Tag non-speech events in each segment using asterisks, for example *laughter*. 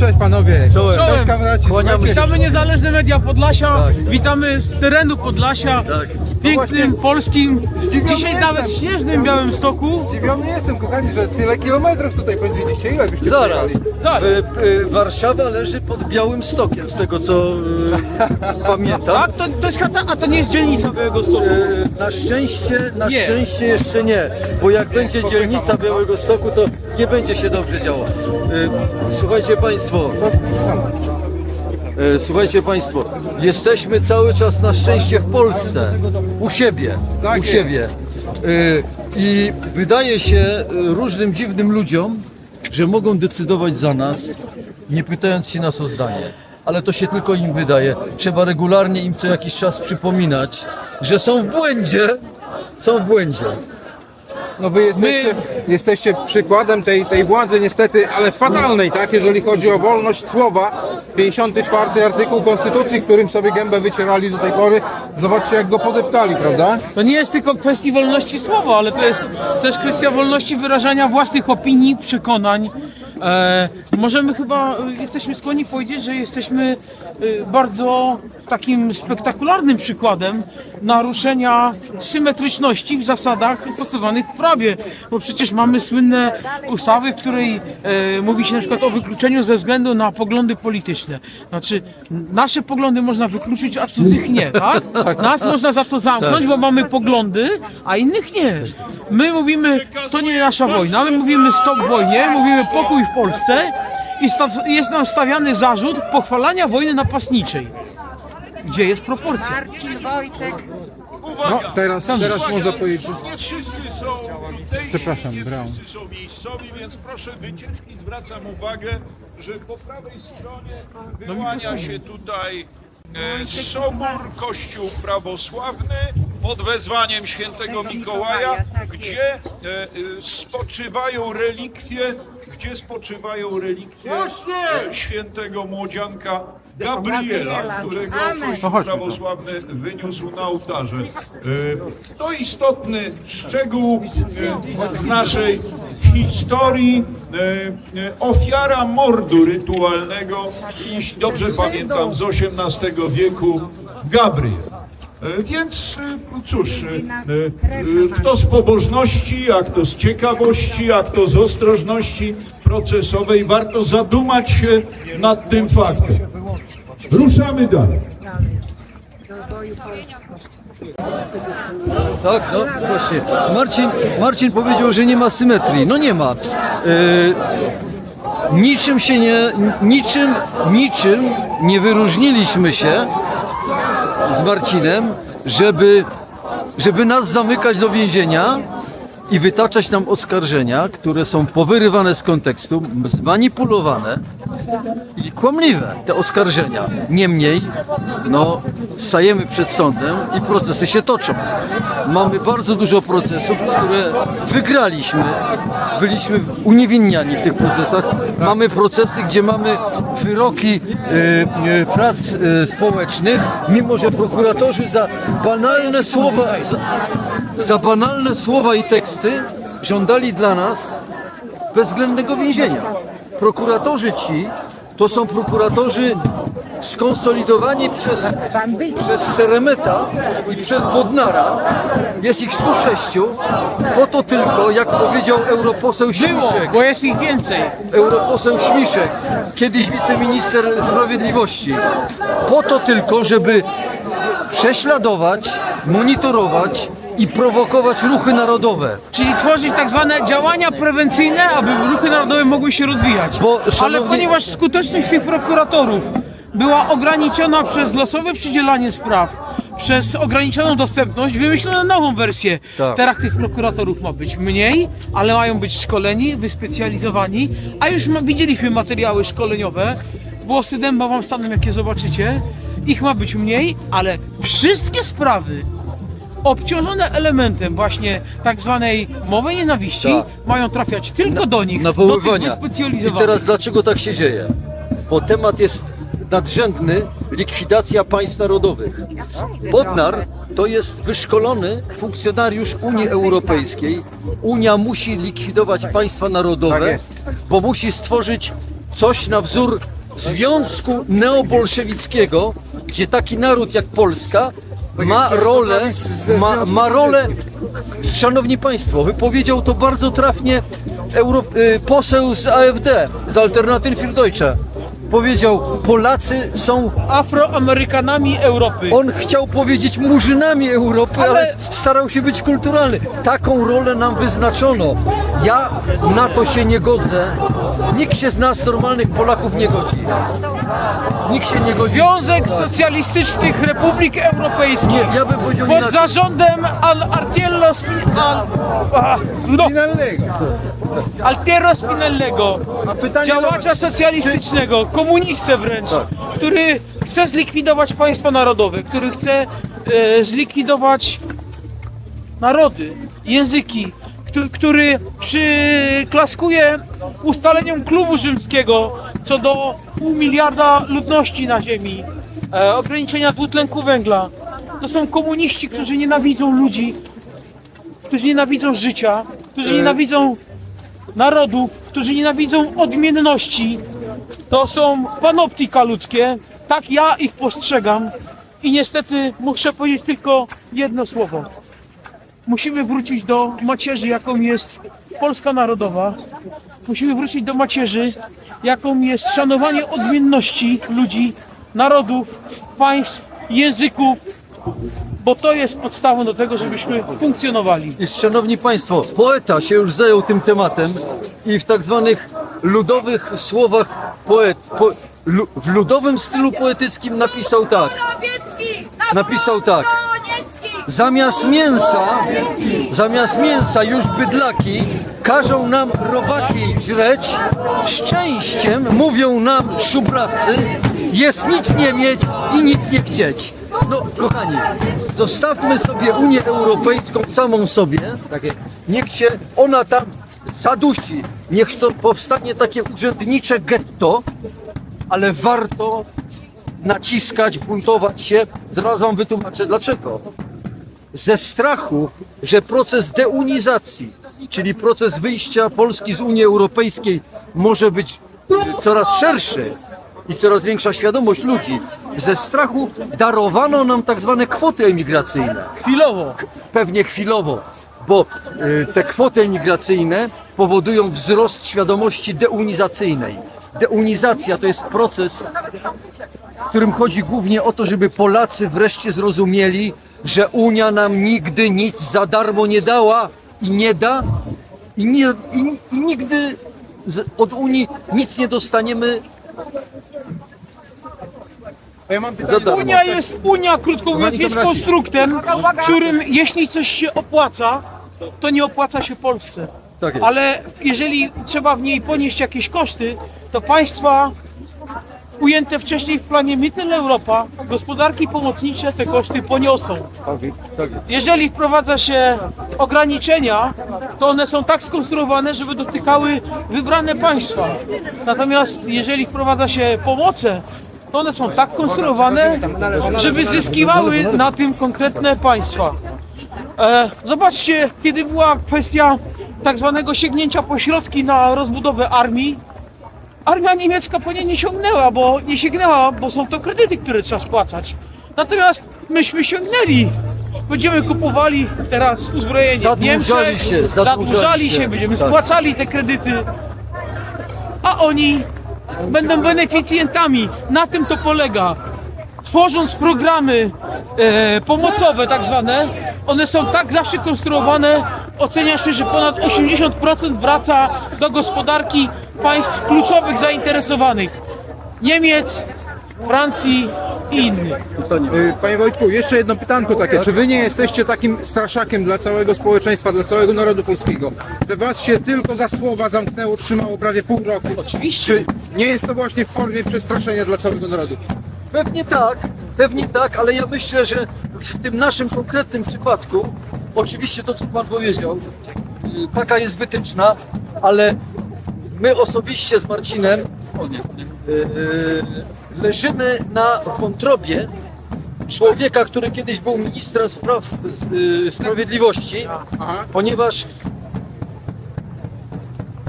cześć panowie. Czołem. Cześć kamraci. Kłaniamy Słuchajcie, się. Witamy niezależne media Podlasia, Tak. witamy z terenu Podlasia, Tak. Pięknym, polskim, Zdziwiony dzisiaj jestem. nawet śnieżnym Białymstoku. Zdziwiony jestem, kochani, że tyle kilometrów tutaj pędziliście. Ile byście Zaraz. przejechali? Tak. Y, y, Warszawa leży pod Białym Stokiem, z tego co y, pamiętam. Tak, to, to jest chata, a to nie jest dzielnica Białego Stoku. Y, Na szczęście, na Nie. szczęście jeszcze nie, bo jak będzie dzielnica Białego Stoku, to nie będzie się dobrze działo. Y, Słuchajcie Państwo, y, słuchajcie Państwo, jesteśmy cały czas na szczęście w Polsce, u siebie, Tak u siebie. Y, I wydaje się y, różnym dziwnym ludziom, że mogą decydować za nas, nie pytając się nas o zdanie. Ale to się tylko im wydaje. Trzeba regularnie im co jakiś czas przypominać, że są w błędzie. Są w błędzie. No wy jesteście, jesteście przykładem tej, tej władzy niestety, ale fatalnej, tak? Jeżeli chodzi o wolność słowa. 54 artykuł Konstytucji, którym sobie gębę wycierali do tej pory. Zobaczcie jak go podeptali, prawda? To nie jest tylko kwestii wolności słowa, ale to jest też kwestia wolności wyrażania własnych opinii, przekonań. E, możemy chyba, e, jesteśmy skłonni powiedzieć, że jesteśmy e, bardzo takim spektakularnym przykładem naruszenia symetryczności w zasadach stosowanych w prawie. Bo przecież mamy słynne ustawy, w której e, mówi się na przykład o wykluczeniu ze względu na poglądy polityczne. Znaczy, nasze poglądy można wykluczyć, a cudzych nie, tak? Nas można za to zamknąć, bo mamy poglądy, a innych nie. My mówimy, to nie nasza wojna, my mówimy stop wojnie, mówimy pokój w Polsce i jest nam stawiany zarzut pochwalania wojny napastniczej. Gdzie jest proporcja? Marcin Wojtek. No teraz, teraz można powiedzieć, że... Nie wszyscy są Przepraszam, nie Braun. wszyscy są miejscowi, więc proszę wyciąć i zwracam uwagę, że po prawej stronie wyłania się tutaj e, Sobór Kościół Prawosławny pod wezwaniem świętego Mikołaja, gdzie e, e, spoczywają relikwie, gdzie spoczywają relikwie e, świętego młodzianka Gabriela, którego Kościół chodźmy. prawosławny wyniósł na ołtarze. E, To istotny szczegół e, z naszej historii. E, e, Ofiara mordu rytualnego, jeśli dobrze pamiętam, z XVIII wieku, Gabriel. E, Więc e, cóż, e, kto z pobożności, a kto z ciekawości, a kto z ostrożności procesowej, warto zadumać się nad tym faktem. Ruszamy dalej. Tak, no właśnie. Marcin, Marcin powiedział, że nie ma symetrii. No nie ma. Yy, niczym się nie, niczym, niczym nie wyróżniliśmy się z Marcinem, żeby, żeby nas zamykać do więzienia i wytaczać nam oskarżenia, które są powyrywane z kontekstu, zmanipulowane i kłamliwe te oskarżenia. Niemniej, no, stajemy przed sądem i procesy się toczą. Mamy bardzo dużo procesów, które wygraliśmy. Byliśmy uniewinniani w tych procesach. Mamy procesy, gdzie mamy wyroki e, e, prac e, społecznych, mimo że prokuratorzy za banalne słowa, za, za banalne słowa i teksty żądali dla nas bezwzględnego więzienia. Prokuratorzy ci to są prokuratorzy skonsolidowani przez, przez Seremeta i przez Bodnara. Jest ich 106. Po to tylko, jak powiedział europoseł Śmiszek, bo jest ich więcej. europoseł Śmiszek, kiedyś wiceminister sprawiedliwości. Po to tylko, żeby prześladować, monitorować i prowokować ruchy narodowe. Czyli tworzyć tak zwane działania prewencyjne, aby ruchy narodowe mogły się rozwijać. Bo, Ale szanowni- ponieważ skuteczność tych prokuratorów była ograniczona przez losowe przydzielanie spraw, przez ograniczoną dostępność, wymyślono nową wersję. Tak. Teraz tych prokuratorów ma być mniej, ale mają być szkoleni, wyspecjalizowani, a już ma, widzieliśmy materiały szkoleniowe, włosy dęba wam staną, jakie zobaczycie. Ich ma być mniej, ale wszystkie sprawy obciążone elementem właśnie tak zwanej mowy nienawiści Tak. mają trafiać tylko do nich, do nawoływania. tych I wyspecjalizowanych. teraz dlaczego tak się dzieje? Bo temat jest nadrzędny likwidacja państw narodowych. Bodnar to jest wyszkolony funkcjonariusz Unii Europejskiej. Unia musi likwidować państwa Tak narodowe, jest. bo musi stworzyć coś na wzór Związku Neobolszewickiego, gdzie taki naród jak Polska ma rolę, ma, ma rolę, szanowni państwo, wypowiedział to bardzo trafnie Euro, y, poseł z AfD, z Alternatywy für Deutsche. Powiedział, Polacy są Afroamerykanami Europy. on chciał powiedzieć murzynami Europy, ale... Ale- starał się być kulturalny. Taką rolę nam wyznaczono. Ja na to się nie godzę. Nikt się z nas, normalnych Polaków, nie godzi. Nikt się nie godzi. Związek Socjalistycznych Republik Europejskich Ja bym powiedział pod inaczej. zarządem Al Artiello Spin... Al... A, no, Altiero Spinellego, A pytanie działacza socjalistycznego, komunistę wręcz, który chce zlikwidować państwo narodowe, który chce e, zlikwidować narody, języki, który przyklaskuje ustaleniom klubu rzymskiego co do pół miliarda ludności na ziemi, e, ograniczenia dwutlenku węgla. To są komuniści, którzy nienawidzą ludzi, którzy nienawidzą życia, którzy nienawidzą narodów, którzy nienawidzą odmienności. To są panoptika ludzkie. Tak ja ich postrzegam. I niestety muszę powiedzieć tylko jedno słowo. Musimy wrócić do macierzy, jaką jest Polska Narodowa. Musimy wrócić do macierzy, jaką jest szanowanie odmienności ludzi, narodów, państw, języków, bo to jest podstawą do tego, żebyśmy funkcjonowali. I szanowni Państwo, poeta się już zajął tym tematem i w tak zwanych ludowych słowach poet, po, lu, w ludowym stylu poetyckim napisał tak. Napisał tak. Zamiast mięsa, zamiast mięsa już bydlaki każą nam robaki żreć. Szczęściem mówią nam szubrawcy, jest nic nie mieć i nic nie chcieć. No kochani, zostawmy sobie Unię Europejską samą sobie. Niech się ona tam zadusi. Niech to powstanie takie urzędnicze getto, ale warto naciskać, buntować się. Zaraz wam wytłumaczę dlaczego ze strachu, że proces deunizacji, czyli proces wyjścia Polski z Unii Europejskiej może być coraz szerszy i coraz większa świadomość ludzi, ze strachu darowano nam tak zwane kwoty emigracyjne. Chwilowo. Pewnie chwilowo, bo y, te kwoty emigracyjne powodują wzrost świadomości deunizacyjnej. Deunizacja to jest proces, którym chodzi głównie o to, żeby Polacy wreszcie zrozumieli, że Unia nam nigdy nic za darmo nie dała i nie da i, nie, i, i nigdy od Unii nic nie dostaniemy ja mam za pytanie, darmo. Unia jest, Unia krótko mówiąc jest konstruktem, w którym jeśli coś się opłaca, to nie opłaca się Polsce. Tak. Ale jeżeli trzeba w niej ponieść jakieś koszty, to państwa ujęte wcześniej w planie Mittel Europa, gospodarki pomocnicze te koszty poniosą. Jeżeli wprowadza się ograniczenia, to one są tak skonstruowane, żeby dotykały wybrane państwa. Natomiast jeżeli wprowadza się pomoce, to one są tak konstruowane, żeby zyskiwały na tym konkretne państwa. E, zobaczcie, kiedy była kwestia tak zwanego sięgnięcia po środki na rozbudowę armii, armia niemiecka po nie nie sięgnęła, bo nie sięgnęła, bo są to kredyty, które trzeba spłacać. Natomiast myśmy sięgnęli. Będziemy kupowali teraz uzbrojenie Zadłużali Niemczech, się, zadłużali zadłużali się. się, będziemy Tak. spłacali te kredyty, a oni będą beneficjentami. Na tym to polega. Tworząc programy e, pomocowe tak zwane, one są tak zawsze konstruowane, ocenia się, że ponad 80% wraca do gospodarki państw kluczowych zainteresowanych. Niemiec, Francji i innych. Y, Panie Wojtku, jeszcze jedno pytanko takie. Czy wy nie jesteście takim straszakiem dla całego społeczeństwa, dla całego narodu polskiego? Że was się tylko za słowa zamknęło, trzymało prawie pół roku. Oczywiście. Czy nie jest to właśnie w formie przestraszenia dla całego narodu? Pewnie tak, pewnie tak, ale ja myślę, że w tym naszym konkretnym przypadku, oczywiście to, co Pan powiedział, y, taka jest wytyczna, ale my osobiście z Marcinem y, leżymy na wątrobie człowieka, który kiedyś był ministrem spraw y, sprawiedliwości, ponieważ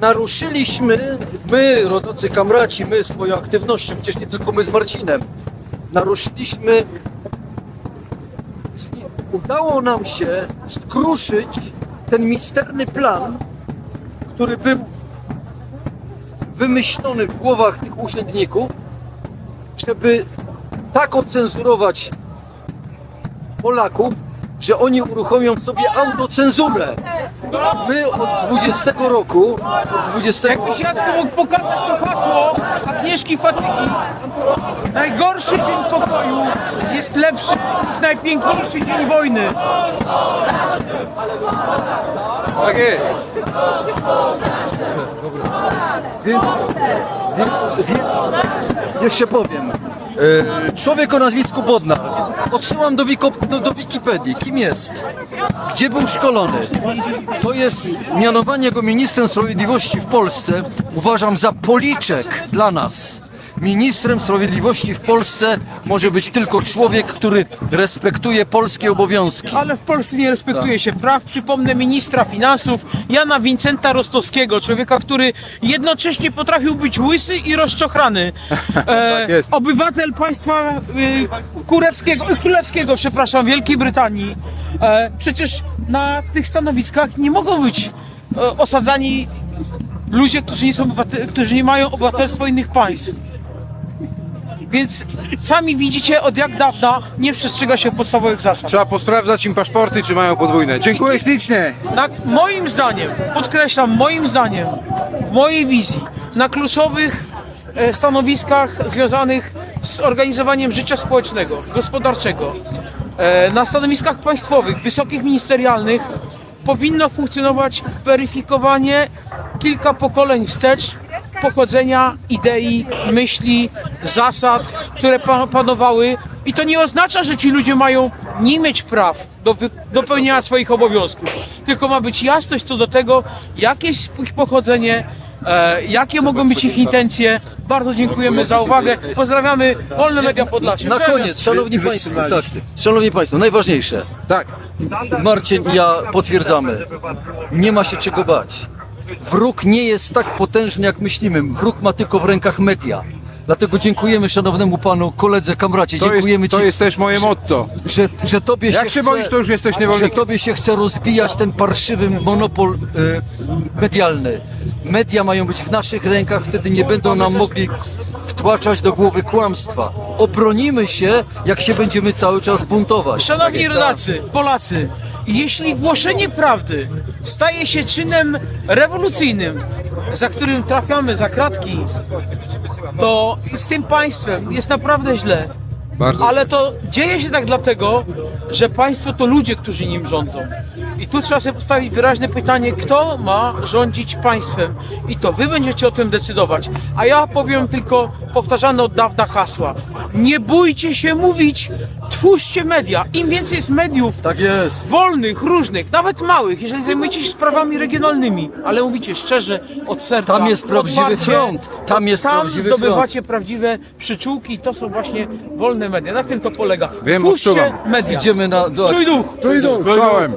naruszyliśmy, my, rodacy kamraci, my swoją aktywnością, przecież nie tylko my z Marcinem, naruszyliśmy, udało nam się skruszyć ten misterny plan, który był wymyślony w głowach tych urzędników, żeby tak ocenzurować Polaków, że oni uruchomią sobie autocenzurę. My od 20 roku, od 20 Jakbyś Jacku mógł pokazać to hasło Agnieszki Fatyki. Najgorszy dzień pokoju jest lepszy niż najpiękniejszy dzień wojny. Tak jest. Więc, więc, więc jeszcze powiem. E, Człowiek o nazwisku Bodnar. Odsyłam do, wiko, do, do Wikipedii. Kim jest? Gdzie był szkolony? To jest mianowanie go ministrem sprawiedliwości w Polsce. Uważam za policzek dla nas. Ministrem sprawiedliwości w Polsce może być tylko człowiek, który respektuje polskie obowiązki. Ale w Polsce nie respektuje się praw. Przypomnę ministra finansów Jana Wincenta Rostowskiego, człowieka, który jednocześnie potrafił być łysy i rozczochrany. *laughs* E, Tak jest. Obywatel państwa e, kurewskiego, e, królewskiego, przepraszam, Wielkiej Brytanii. E, przecież na tych stanowiskach nie mogą być e, osadzani ludzie, którzy nie, są obywate- którzy nie mają obywatelstwa innych państw. Więc sami widzicie, od jak dawna nie przestrzega się podstawowych zasad. Trzeba posprawdzać im paszporty, czy mają podwójne. Dziękuję ślicznie. Na, moim zdaniem, podkreślam, moim zdaniem, w mojej wizji, na kluczowych e, stanowiskach związanych z organizowaniem życia społecznego, gospodarczego, e, na stanowiskach państwowych, wysokich ministerialnych powinno funkcjonować weryfikowanie kilka pokoleń wstecz pochodzenia idei, myśli, zasad, które pa- panowały. I to nie oznacza, że ci ludzie mają nie mieć praw do do pełnienia swoich obowiązków, tylko ma być jasność co do tego, jakie jest ich pochodzenie, e, jakie mogą być ich intencje. Bardzo dziękujemy za uwagę. Pozdrawiamy Wolne Media Podlasie. Na koniec, szanowni państwo, tak, szanowni państwo, najważniejsze. Tak. Marcin i ja potwierdzamy. Nie ma się czego bać. Wróg nie jest tak potężny, jak myślimy. Wróg ma tylko w rękach media. Dlatego dziękujemy szanownemu panu koledze Kamracie. To Dziękujemy jest, to ci, jest też moje motto. że, że tobie Jak się się chce, boisz, to już jesteś że niewolnikiem. tobie się chce rozbijać ten parszywy monopol e, medialny. Media mają być w naszych rękach, wtedy nie będą nam mogli wtłaczać do głowy kłamstwa. Obronimy się, jak się będziemy cały czas buntować. Szanowni rodacy, Polacy, jeśli głoszenie prawdy staje się czynem rewolucyjnym, za którym trafiamy za kratki, to z tym państwem jest naprawdę źle. Bardzo. Ale to dzieje się tak dlatego, że państwo to ludzie, którzy nim rządzą. I tu trzeba sobie postawić wyraźne pytanie, kto ma rządzić państwem. I to wy będziecie o tym decydować. A ja powiem tylko powtarzane od dawna hasła. Nie bójcie się mówić, twórzcie media. Im więcej jest mediów Tak jest. wolnych, różnych, nawet małych, jeżeli zajmujecie się sprawami regionalnymi, ale mówicie szczerze, od serca. Tam jest prawdziwy otwarcie, front. Tam jest tam prawdziwy zdobywacie prawdziwe przyczółki i to są właśnie wolne media. Na tym to polega. Wiem, Twórzcie odczuwam. media. Idziemy na... Do Czuj duch! Czuj duch! Czołem.